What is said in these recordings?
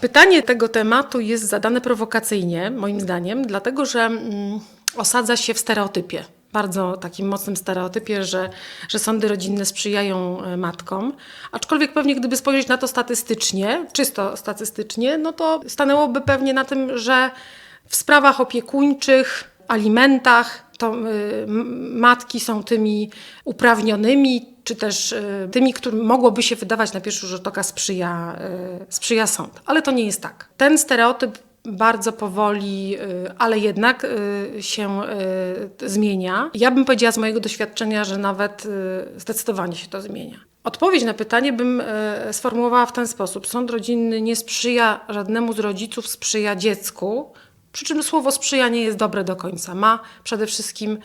Pytanie tego tematu jest zadane prowokacyjnie, moim zdaniem, dlatego że mm, osadza się w stereotypie. Bardzo takim mocnym stereotypie, że, że sądy rodzinne sprzyjają e, matkom. Aczkolwiek pewnie, gdyby spojrzeć na to statystycznie, czysto statystycznie, no to stanęłoby pewnie na tym, że w sprawach opiekuńczych, alimentach, to y, matki są tymi uprawnionymi, czy też y, tymi, którym mogłoby się wydawać na pierwszy rzut oka sprzyja, y, sprzyja sąd. Ale to nie jest tak. Ten stereotyp bardzo powoli, ale jednak się zmienia. Ja bym powiedziała z mojego doświadczenia, że nawet zdecydowanie się to zmienia. Odpowiedź na pytanie bym sformułowała w ten sposób. Sąd rodzinny nie sprzyja żadnemu z rodziców, sprzyja dziecku. Przy czym słowo sprzyja nie jest dobre do końca. Ma przede wszystkim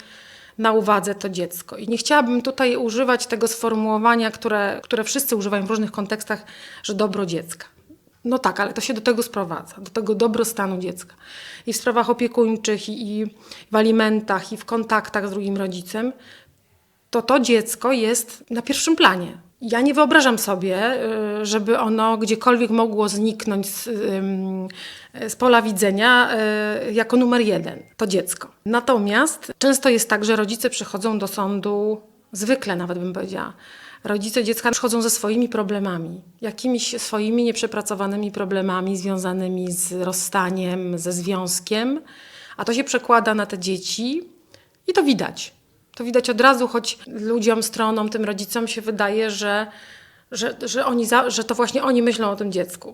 na uwadze to dziecko. I nie chciałabym tutaj używać tego sformułowania, które, które wszyscy używają w różnych kontekstach, że dobro dziecka. No tak, ale to się do tego sprowadza, do tego dobrostanu dziecka. I w sprawach opiekuńczych, i, i w alimentach, i w kontaktach z drugim rodzicem, to to dziecko jest na pierwszym planie. Ja nie wyobrażam sobie, y, żeby ono gdziekolwiek mogło zniknąć z, z pola widzenia y, jako numer jeden. To dziecko. Natomiast często jest tak, że rodzice przychodzą do sądu, zwykle nawet bym powiedziała, rodzice dziecka przychodzą ze swoimi problemami, jakimiś swoimi nieprzepracowanymi problemami związanymi z rozstaniem, ze związkiem, a to się przekłada na te dzieci i to widać. To widać od razu, choć ludziom, stronom, tym rodzicom się wydaje, że, że, że, oni za, że to właśnie oni myślą o tym dziecku.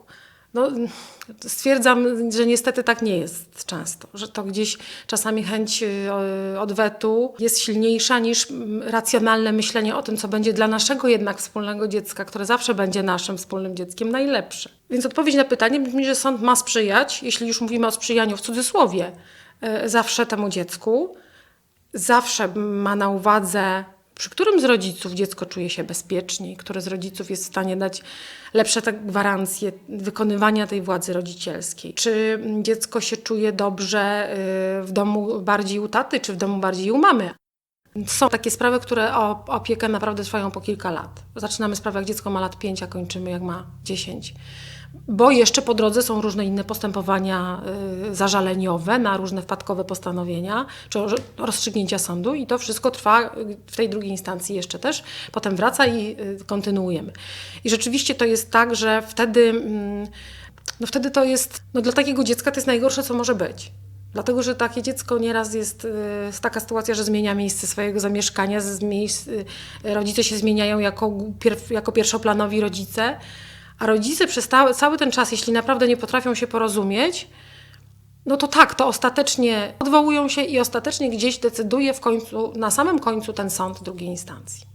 No, stwierdzam, że niestety tak nie jest często, że to gdzieś czasami chęć y, odwetu jest silniejsza niż racjonalne myślenie o tym, co będzie dla naszego jednak wspólnego dziecka, które zawsze będzie naszym wspólnym dzieckiem, najlepsze. Więc odpowiedź na pytanie brzmi, że sąd ma sprzyjać, jeśli już mówimy o sprzyjaniu w cudzysłowie, y, zawsze temu dziecku, zawsze ma na uwadze, przy którym z rodziców dziecko czuje się bezpieczniej, który z rodziców jest w stanie dać lepsze gwarancje wykonywania tej władzy rodzicielskiej. Czy dziecko się czuje dobrze y, w domu bardziej u taty, czy w domu bardziej u mamy. Są takie sprawy, które o opiekę naprawdę trwają po kilka lat. Zaczynamy sprawę, jak dziecko ma lat 5, a kończymy, jak ma 10. Bo jeszcze po drodze są różne inne postępowania y, zażaleniowe na różne wpadkowe postanowienia czy roz- rozstrzygnięcia sądu i to wszystko trwa y, w tej drugiej instancji jeszcze też. Potem wraca i y, kontynuujemy. I rzeczywiście to jest tak, że wtedy, mm, no wtedy to jest, no dla takiego dziecka to jest najgorsze, co może być. Dlatego, że takie dziecko nieraz jest y, jest taka sytuacja, że zmienia miejsce swojego zamieszkania, miejsc, y, rodzice się zmieniają jako, jako pierwszoplanowi rodzice, a rodzice przez ta, cały ten czas, jeśli naprawdę nie potrafią się porozumieć, no to tak, to ostatecznie odwołują się i ostatecznie gdzieś decyduje w końcu, na samym końcu ten sąd drugiej instancji.